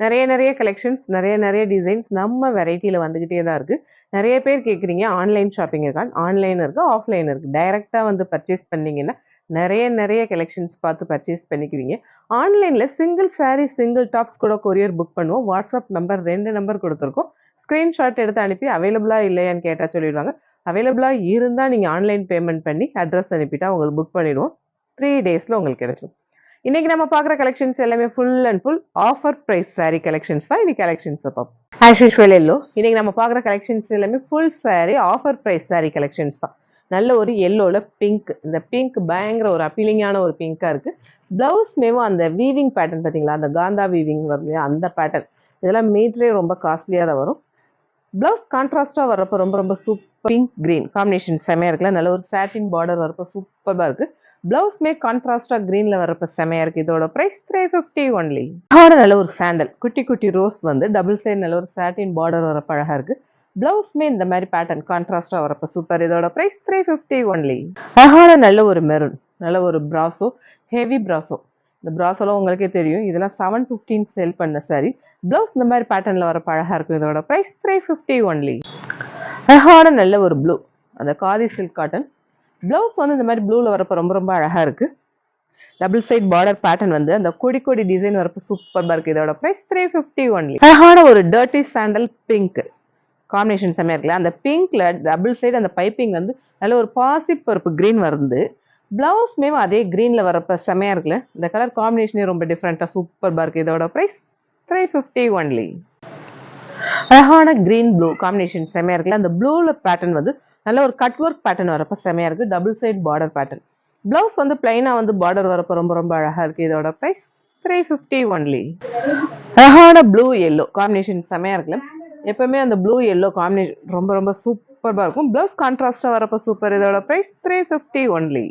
நிறைய நிறைய கலெக்ஷன்ஸ் நிறைய நிறைய டிசைன்ஸ் நம்ம வெரைட்டியில் வந்துக்கிட்டே தான் இருக்குது நிறைய பேர் கேட்குறீங்க ஆன்லைன் ஷாப்பிங் இருக்கான் ஆன்லைன் இருக்குது ஆஃப்லைன் இருக்குது டைரெக்டாக வந்து பர்ச்சேஸ் பண்ணிங்கன்னா நிறைய நிறைய கலெக்ஷன்ஸ் பார்த்து பர்ச்சேஸ் பண்ணிக்குவீங்க. ஆன்லைனில் சிங்கிள் சாரீ சிங்கிள் டாப்ஸ் கூட கொரியர் புக் பண்ணுவோம். வாட்ஸ்அப் நம்பர் ரெண்டு நம்பர் கொடுத்துருக்கோம். ஸ்க்ரீன்ஷாட் எடுத்து அனுப்பி அவைலபிளாக இல்லையான்னு கேட்டால் சொல்லிடுவாங்க. அவைலபிளாக இருந்தால் நீங்கள் ஆன்லைன் பேமெண்ட் பண்ணி அட்ரஸ் அனுப்பிட்டா உங்களுக்கு புக் பண்ணிவிடுவோம் த்ரீ டேஸில் உங்களுக்கு கிடைச்சிடும் இன்னைக்கு நம்ம பார்க்குற கலெக்ஷன்ஸ் எல்லாமே full and full offer price sari collections தான். இன்னைக்கு கலெக்ஷன்ஸ் பார்ப்போம். ஆஸ் யூஸ்வல் எல்லோ இன்னைக்கு நம்ம பார்க்குற கலெக்ஷன்ஸ் எல்லாமே full sari offer price sari collections தான். நல்ல ஒரு எல்லோல பிங்க் இந்த பிங்க் பயங்கர ஒரு அப்பீலிங்கான ஒரு பிங்காக இருக்குது ப்ளவுஸ் மேவும் அந்த வீவிங் பேட்டர்ன் பார்த்தீங்களா? அந்த காந்தா வீவிங் வரும் இல்லையா? அந்த பேட்டர்ன் இதெல்லாம் மீட்ரே ரொம்ப காஸ்ட்லியாக தான் வரும். ப்ளவுஸ் கான்ட்ராஸ்டாக வரப்போ ரொம்ப ரொம்ப சூப்பர் பிங்க் க்ரீன் காம்பினேஷன் செமையாக இருக்குல்ல? நல்ல ஒரு சாட்டின் பார்டர் வரப்போ சூப்பராக இருக்குது பிளவுஸ் மே க்ரீனில் கிரீன்ல வரப்ப செமையாக இருக்குது இதோட ப்ரைஸ் த்ரீ ஃபிஃப்டி ஒன்லி அதோட நல்ல ஒரு சாண்டல் குட்டி குட்டி ரோஸ் வந்து டபுள் சைட் நல்ல ஒரு சாட்டின் பார்டர் வர பழகா இருக்கு. பிளவுஸ்மே இந்த மாதிரி பேட்டர்ன் கான்ட்ராஸ்டாக வரப்ப சூப்பர் இதோட ப்ரைஸ் த்ரீ ஃபிஃப்டி ஒன்லி அழகான நல்ல ஒரு மெரூன் நல்ல ஒரு ப்ராஸோ ஹெவி ப்ராஸோ இந்த பிராசோலாம் உங்களுக்கே தெரியும். இதெல்லாம் செவன் ஃபிஃப்டின் சேல் பண்ண சாரி பிளவுஸ் இந்த மாதிரி பேட்டர்னில் வர பழகா இருக்கும் இதோட ப்ரைஸ் த்ரீ ஃபிஃப்டி ஒன்லி அழகான நல்ல ஒரு ப்ளூ அந்த காதி சில்க் காட்டன் ப்ளவுஸ் வந்து இந்த மாதிரி ப்ளூவில் வரப்போ ரொம்ப ரொம்ப அழகாக இருக்குது டபுள் சைட் பார்டர் பேட்டர்ன் வந்து அந்த கொடி கொடி டிசைன் வரப்போ சூப்பராக இருக்குது இதோட ப்ரைஸ் த்ரீ ஃபிஃப்டி ஒன்லி அழகான ஒரு டர்ட்டி சாண்டல் பிங்க் காம்பினேஷன் செம்மையாக இருக்குல்ல? அந்த பிங்க்ல டபுள் சைடு அந்த பைப்பிங் வந்து நல்ல ஒரு பாசி பருப்பு க்ரீன் வருது. ப்ளவுஸ் மேம் அதே க்ரீனில் வரப்போ செம்மையாக இருக்குல்ல? இந்த கலர் காம்பினேஷனே ரொம்ப டிஃப்ரெண்ட்டாக சூப்பராக இருக்குது இதோட ப்ரைஸ் த்ரீ ஃபிஃப்டி ஒன்லி அழகான க்ரீன் ப்ளூ காம்பினேஷன் செம்மையாக இருக்குல்ல? அந்த ப்ளூவில் பேட்டர்ன் வந்து நல்ல ஒரு கட் ஒர்க் பேட்டர்ன் வரப்போ செமையாக இருக்குது double side border pattern blouse வந்து பிளைனாக வந்து பார்டர் வரப்போ ரொம்ப ரொம்ப அழகாக இருக்குது இதோட ப்ரைஸ் த்ரீ ஃபிஃப்டி ஒன்லி அழகான ப்ளூ எல்லோ காம்பினேஷன் செமையாக இருக்குல்ல? எப்பவுமே அந்த ப்ளூ எல்லோ காம்பினேஷன் ரொம்ப ரொம்ப சூப்பராக இருக்கும். ப்ளவுஸ் கான்ட்ராஸ்டாக வரப்போ சூப்பர் இதோட ப்ரைஸ் த்ரீ ஃபிஃப்டி ஒன்லி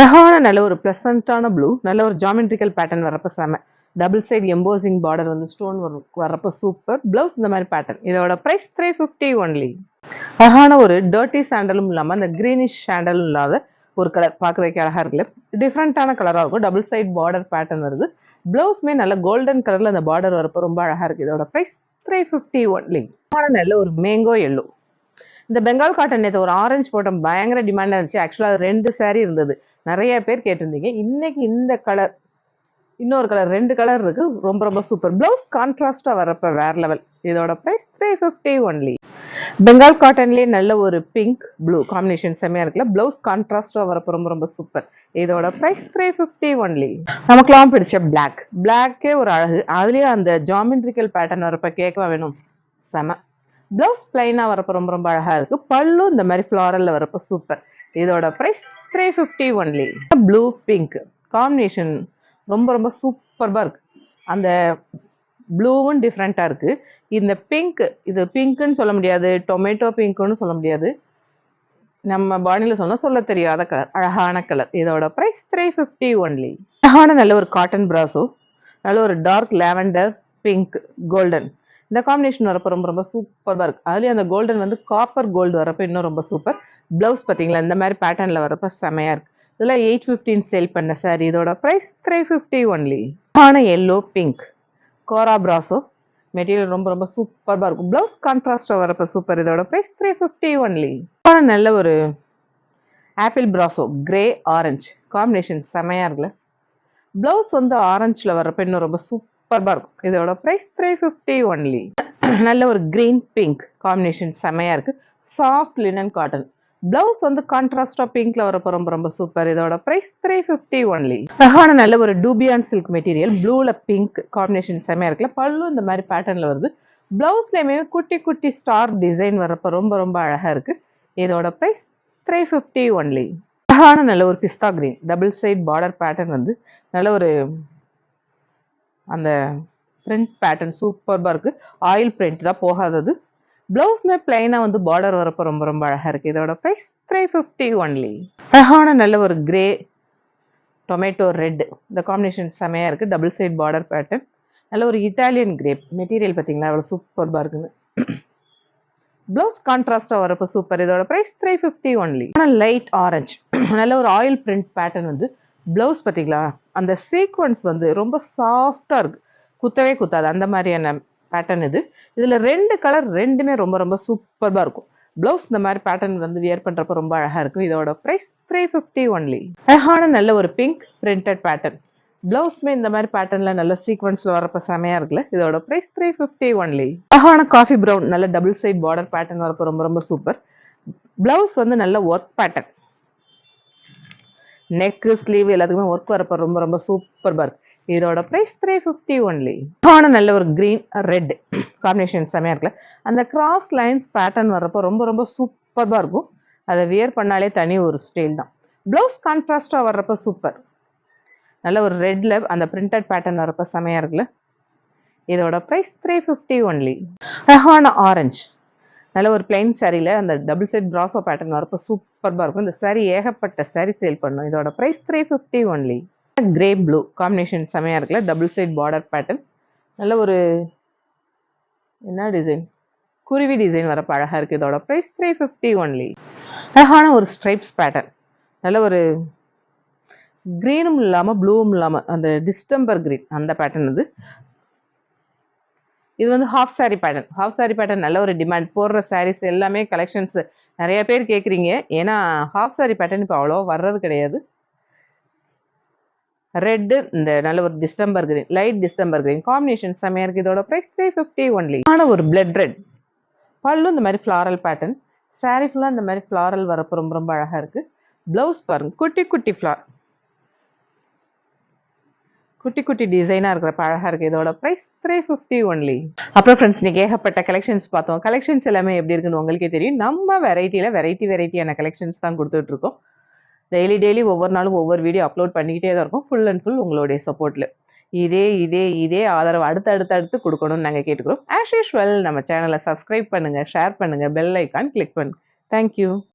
அழகான நல்ல ஒரு ப்ளசண்ட்டான ப்ளூ நல்ல ஒரு ஜாமெட்ரிக்கல் பேட்டர்ன் வரப்போ செமை. டபுள் சைட் எம்போசிங் பார்டர் வந்து ஸ்டோன் வரும். வரப்போ சூப்பர் ப்ளவுஸ் இந்த மாதிரி பேட்டர்ன் இதோட ப்ரைஸ் த்ரீ ஃபிஃப்டி ஒன்லி அழகான ஒரு டர்ட்டி சாண்டலும் இல்லாமல் அந்த க்ரீனிஷ் சாண்டலும் இல்லாத ஒரு கலர் பார்க்குறதுக்கு அழகாக இருக்குல்ல. டிஃப்ரெண்ட்டான கலராக இருக்கும். டபுள் சைட் பார்டர் பேட்டர்ன் வருது. ப்ளவுஸ்மே நல்ல கோல்டன் கலரில் அந்த பார்டர் வரப்போ ரொம்ப அழகாக இருக்குது இதோட ப்ரைஸ் த்ரீ ஃபிஃப்டி ஒன்லி நல்ல ஒரு மேங்கோ எல்லோ இந்த பெங்கால் காட்டன் நேற்று ஒரு ஆரஞ்சு போட்டம் பயங்கர டிமாண்டாக இருந்துச்சு. ஆக்சுவலாக ரெண்டு சேரீ இருந்தது. நிறைய பேர் கேட்டிருந்தீங்க. இன்னைக்கு இந்த கலர் இன்னொரு கலர் ரெண்டு கலர் இருக்கு. ரொம்ப ரொம்ப சூப்பர் ப்ளவுஸ் கான்ட்ராஸ்ட்டாக வரப்போ வேற லெவல் இதோட price three fifty only Bengal காட்டன்லேயே நல்ல ஒரு பிங்க் ப்ளூ காம்பினேஷன் செம்மையாக இருக்குல்ல. ப்ளவுஸ் கான்ட்ராஸ்ட்டாக வரப்போ ரொம்ப ரொம்ப சூப்பர் இதோட ப்ரைஸ் த்ரீ ஃபிஃப்டி ஒன்லி நமக்குலாம் பிடிச்ச பிளாக் பிளாக்கே ஒரு அழகு. அதுலேயே அந்த ஜாமெண்ட்ரிக்கல் பேட்டர்ன் வரப்போ கேட்கவா வேணும்? செம. ப்ளவுஸ் பிளைனாக வரப்போ ரொம்ப ரொம்ப அழகாக இருக்குது பல்லும் இந்த மாதிரி ஃப்ளாரலில் வரப்போ சூப்பர் இதோட price three fifty only blue pink combination ரொம்ப ரொம்ப சூப்பர்பாக இருக்குது அந்த ப்ளூவும் டிஃப்ரெண்ட்டாக இருக்குது இந்த பிங்க் இது பிங்க்குன்னு சொல்ல முடியாது டொமேட்டோ பிங்க்குன்னு சொல்ல முடியாது. நம்ம பாடியில் சொன்னால் சொல்ல தெரியாத கலர் அழகான கலர் இதோட ப்ரைஸ் த்ரீ ஃபிஃப்டி ஒன்லி அழகான நல்ல ஒரு காட்டன் ப்ராஸோ நல்ல ஒரு டார்க் லேவண்டர் பிங்க் கோல்டன் இந்த காம்பினேஷன் வரப்போ ரொம்ப ரொம்ப சூப்பராக இருக்குது அதுலேயும் அந்த கோல்டன் வந்து காப்பர் கோல்டு வரப்போ இன்னும் ரொம்ப சூப்பர் ப்ளவுஸ் பார்த்தீங்களா? இந்த மாதிரி பேட்டர்னில் வரப்போ செமையாக இருக்குது இதில் எயிட் ஃபிஃப்டின் சேல் பண்ண சார் இதோட ப்ரைஸ் த்ரீ ஃபிஃப்டி ஒன்லி ஆன yellow pink kora brasso material ரொம்ப ரொம்ப சூப்பராக இருக்கும். ப்ளவுஸ் கான்ட்ராஸ்டாக வரப்போ சூப்பர் இதோட ப்ரைஸ் த்ரீ ஃபிஃப்டி ஒன்லி ஆனால் நல்ல ஒரு apple brasso grey orange combination செமையாக இருக்குல்ல. ப்ளவுஸ் வந்து ஆரஞ்சில் வரப்போ இன்னும் ரொம்ப சூப்பராக இருக்கும். இதோட ப்ரைஸ் த்ரீ ஃபிஃப்டி ஒன்லி நல்ல ஒரு க்ரீன் பிங்க் காம்பினேஷன் செமையாக இருக்குது சாஃப்ட் லினன் காட்டன் பிளவுஸ் வந்து கான்ட்ராஸ்டா பிங்க்ல வரப்போ ரொம்ப ரொம்ப சூப்பர் இதோட பிரைஸ் த்ரீ ஃபிஃப்டி ஒன்லி அழகான நல்ல ஒரு டூபியான் சில்க் மெட்டீரியல் ப்ளூல பிங்க் காம்பினேஷன் செமையா இருக்குல்ல. பல்லு இந்த மாதிரி பேட்டர்ன்ல வருது. பிளவுஸ்லயுமே குட்டி குட்டி ஸ்டார் டிசைன் வரப்போ ரொம்ப ரொம்ப அழகா இருக்கு. இதோட பிரைஸ் த்ரீ ஃபிஃப்டி ஒன்லி அழகான நல்ல ஒரு பிஸ்தா green double side border pattern வந்து நல்ல ஒரு அந்த பிரிண்ட் பேட்டர்ன் சூப்பர்பாக இருக்குது ஆயில் பிரிண்ட் தான் போகாதது. ப்ளவுஸ்மே பிளைனாக வந்து பார்டர் வரப்போ ரொம்ப ரொம்ப அழகாக இருக்குது இதோட ப்ரைஸ் த்ரீ ஃபிஃப்டி ஒன்லி அழகான நல்ல ஒரு கிரே டொமேட்டோ ரெட் இந்த காம்பினேஷன் செமையாக இருக்குது டபுள் சைட் பார்டர் பேட்டர்ன் நல்ல ஒரு இட்டாலியன் கிரேப் மெட்டீரியல் பார்த்தீங்களா? அவ்வளோ சூப்பர்பாக இருக்குங்க ப்ளவுஸ் கான்ட்ராஸ்டாக வரப்போ சூப்பர் இதோட ப்ரைஸ் த்ரீ ஃபிஃப்டி ஒன்லி ஆனால் லைட் ஆரஞ்சு நல்ல ஒரு ஆயில் பிரிண்ட் பேட்டர்ன் வந்து ப்ளவுஸ் பார்த்தீங்களா? அந்த சீக்வன்ஸ் வந்து ரொம்ப சாஃப்டாக இருக்குது குத்தவே குத்தாது. அந்த மாதிரியான பேட்டர்ன் இது. இதில் ரெண்டு கலர் ரெண்டுமே ரொம்ப ரொம்ப சூப்பர்பாக இருக்கும். ப்ளவுஸ் இந்த மாதிரி பேட்டர்ன் வந்து வியர் பண்ணுறப்ப ரொம்ப அழகாக இருக்கும். இதோட ப்ரைஸ் த்ரீ ஃபிஃப்டி ஒன்லி அழகான நல்ல ஒரு பிங்க் பிரிண்டட் பேட்டர்ன் ப்ளவுஸ்மே இந்த மாதிரி பேட்டர்னில் நல்ல சீக்வன்ஸில் வரப்போ செமையாக இருக்குல்ல? இதோட ப்ரைஸ் த்ரீ ஃபிஃப்டி ஒன்லி அழகான காஃபி ப்ரௌன் நல்ல டபுள் சைட் பார்டர் பேட்டர்ன் வரப்போ ரொம்ப ரொம்ப சூப்பர் ப்ளவுஸ் வந்து நல்ல ஒர்க் பேட்டர்ன் நெக்கு ஸ்லீவ் எல்லாத்துக்குமே ஒர்க் வரப்போ ரொம்ப ரொம்ப சூப்பர் பர்க் இதோட ப்ரைஸ் த்ரீ ஃபிஃப்டி ஒன்லி ஆன நல்ல ஒரு க்ரீன் ரெட் காம்பினேஷன் செமையாக இருக்குல்ல. அந்த கிராஸ் லைன்ஸ் பேட்டர்ன் வர்றப்போ ரொம்ப ரொம்ப சூப்பராக இருக்கும். அதை வியர் பண்ணாலே தனி ஒரு ஸ்டைல் தான். ப்ளவுஸ் கான்ட்ராஸ்டாக வர்றப்போ சூப்பர் நல்ல ஒரு ரெட்டில் அந்த பிரிண்டட் பேட்டர்ன் வரப்போ செமையாக இருக்குல்ல. இதோட ப்ரைஸ் த்ரீ ஃபிஃப்டி ஒன்லி அழகான ஆரஞ்சு நல்ல ஒரு பிளைன் சாரியில் அந்த டபுள் செட் ப்ராசோ பேட்டர்ன் வரப்போ சூப்பராக இருக்கும். இந்த சாரி ஏகப்பட்ட சாரி சேல் பண்ணும். இதோட price three fifty only grey blue combination செமையாக இருக்குல்ல? டபுள் சைட் பார்டர் பேட்டர்ன் நல்ல ஒரு என்ன டிசைன் குருவி டிசைன் வரப்போ அழகாக இருக்குது இதோட. ப்ரைஸ் த்ரீ ஃபிஃப்டி ஒன்லி அழகான ஒரு ஸ்ட்ரைப்ஸ் பேட்டர்ன் நல்ல ஒரு க்ரீனும் இல்லாமல் ப்ளூவும் இல்லாமல் அந்த டிஸ்டம்பர் க்ரீன் அந்த பேட்டர்ன் இது இது வந்து half sari pattern half sari pattern நல்ல ஒரு டிமாண்ட் போடுற சாரீஸ் எல்லாமே கலெக்ஷன்ஸ் நிறைய பேர் கேட்குறீங்க ஏன்னா ஹாஃப் சாரி பேட்டர்ன் இப்போ அவ்வளோ வர்றது கிடையாது. ரெட்டு இந்த நல்ல ஒரு distemper green light distemper green combination செம்மையாக இருக்குது இதோட ப்ரைஸ் த்ரீ ஃபிஃப்டி ஒன்லி ஆனால் ஒரு பிளட் ரெட் பல்லு இந்த மாதிரி ஃப்ளாரல் பேட்டர்ன் சாரீ ஃபுல்லாக இந்த மாதிரி ஃப்ளாரல் வரப்போ ரொம்ப ரொம்ப அழகாக இருக்குது ப்ளவுஸ் பாருங்கள் குட்டி குட்டி ஃப்ளார் குட்டி குட்டி டிசைனாக இருக்கிறப்ப அழகாக இருக்குது இதோட ப்ரைஸ் த்ரீ ஃபிஃப்டி ஒன்லி அப்புறம் ஃப்ரெண்ட்ஸ் நீங்கள் ஏகப்பட்ட கலெக்ஷன்ஸ் பார்த்தோம். கலெக்ஷன்ஸ் எல்லாமே எப்படி இருக்குன்னு உங்களுக்கே தெரியும். நம்ம வெரைட்டியில் வெரைட்டி வெரைட்டியான கலெக்ஷன்ஸ் தான் கொடுத்துட்ருக்கோம் டெய்லி டெய்லி ஒவ்வொரு நாளும் ஒவ்வொரு வீடியோ அப்லோட் பண்ணிக்கிட்டே தான் இருக்கும். ஃபுல் அண்ட் ஃபுல் உங்களுடைய சப்போர்ட்டில் இதே இதே இதே ஆதரவு அடுத்து அடுத்து அடுத்து கொடுக்கணும்னு நாங்கள் கேட்டுக்கிறோம். ஆஸ் யூஷுவல் நம்ம சேனலை சப்ஸ்கிரைப் பண்ணுங்கள் ஷேர் பண்ணுங்கள் பெல் ஐக்கான் கிளிக் பண்ணுங்கள் தேங்க்யூ